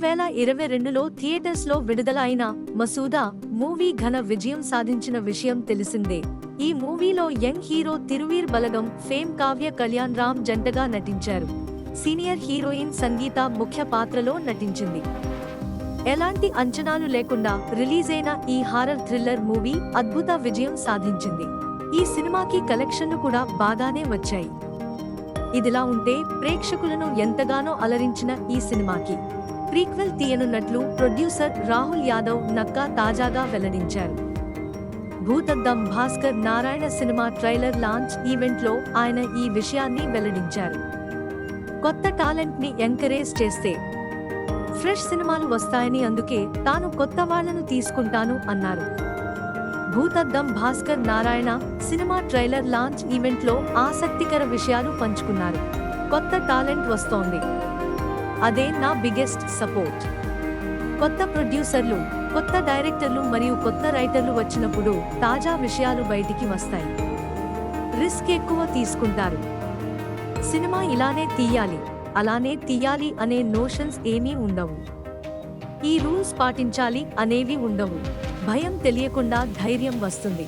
వేల ఇరవై రెండులో థియేటర్స్లో విడుదల అయిన మసూదా మూవీ ఘన విజయం సాధించిన విషయం తెలిసిందే. ఈ మూవీలో young hero Tiruveer Balagam fame Kavya Kalyan Ram జంటగా నటించారు. సీనియర్ హీరోయిన్ సంగీత ముఖ్య పాత్రలో నటించింది. ఎలాంటి అంచనాలు లేకుండా రిలీజ్ అయిన ఈ హారర్ థ్రిల్లర్ మూవీ అద్భుత విజయం సాధించింది. ఈ సినిమాకి కలెక్షన్లు కూడా బాగానే వచ్చాయి. ఇదిలా ఉంటే ప్రేక్షకులను ఎంతగానో అలరించిన ఈ సినిమాకి. ప్రీక్వెల్ తీయనున్నట్లు ప్రొడ్యూసర్ రాహుల్ యాదవ్ నక్కా తాజాగా వెల్లడించారు. Bhoothaddam Bhaskar Narayana cinema trailer launch ఈవెంట్లో ఆయన ఈ విషయాన్ని వెల్లడించారు. కొత్త టాలెంట్ని ఎంకరేజ్ చేస్తే ఫ్రెష్ సినిమాలు వస్తాయని అందుకే తాను కొత్త వాళ్ళను తీసుకుంటాను అన్నారు. Bhoothaddam Bhaskar Narayana cinema trailer launch ఈవెంట్లో ఆసక్తికర విషయాలు పంచుకున్నారు. కొత్త టాలెంట్ వస్తోంది. అదే నా బిగ్గెస్ట్ సపోర్ట్ కొత్త ప్రొడ్యూసర్లు కొత్త డైరెక్టర్లు మరియు కొత్త రైటర్లు వచ్చినప్పుడు తాజా విషయాలు బయటికి వస్తాయి. రిస్క్ ఎక్కువ తీసుకుంటారు. సినిమా ఇలానే తీయాలి అలానే తీయాలి అనే నోషన్స్ ఏమీ ఉండవు. ఈ రూల్స్ పాటించాలి అనేవి ఉండవు. భయం తెలియకుండా ధైర్యం వస్తుంది.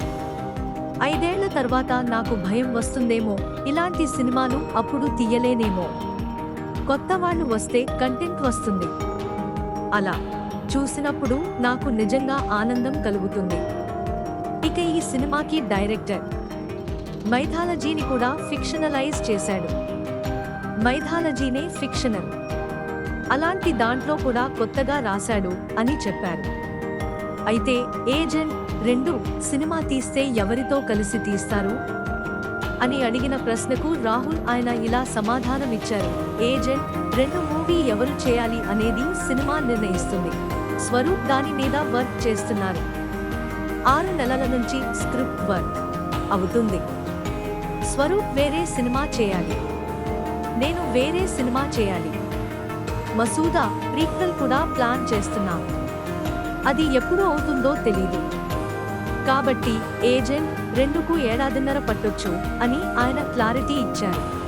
ఐదేళ్ళ తర్వాత నాకు భయం వస్తుందేమో ఇలాంటి సినిమాలు అప్పుడు తీయలేనేమో. కొత్త వాళ్ళు వస్తే కంటెంట్ వస్తుంది. అలా చూసినప్పుడు నాకు నిజంగా ఆనందం కలుగుతుంది. ఇక ఈ సినిమాకి డైరెక్టర్ మైథాలజీని కూడా ఫిక్షనలైజ్ చేశాడు. మైథాలజీనే ఫిక్షనల్ అలాంటి దాంట్లో కూడా కొత్తగా రాశాడు అని చెప్పారు. అయితే ఏజెంట్ రెండు సినిమా తీస్తే ఎవరితో కలిసి తీస్తారు? అని అడిగిన ప్రశ్నకు రాహుల్ ఆయన ఇలా సమాధానమిచ్చారు. ఏజెంట్ రెండు మూవీ ఎవరు చేయాలి అనేది సినిమా నిర్ణయిస్తుంది. స్వరూప్ దాని మీద వర్క్ చేస్తున్నారు. ఆరు నెలల నుంచి స్క్రిప్ట్ వర్క్ అవుతుంది. స్వరూప్ వేరే సినిమా చేయాలి. నేను వేరే సినిమా చేయాలి. మసూదా ప్రీక్వెల్ కూడా ప్లాన్ చేస్తున్నా. అది ఎప్పుడు అవుతుందో తెలీదు. కాబట్టి ఏజెంట్ రెండుకు ఏడాదిన్నర పట్టొచ్చు అని ఆయన క్లారిటీ ఇచ్చారు.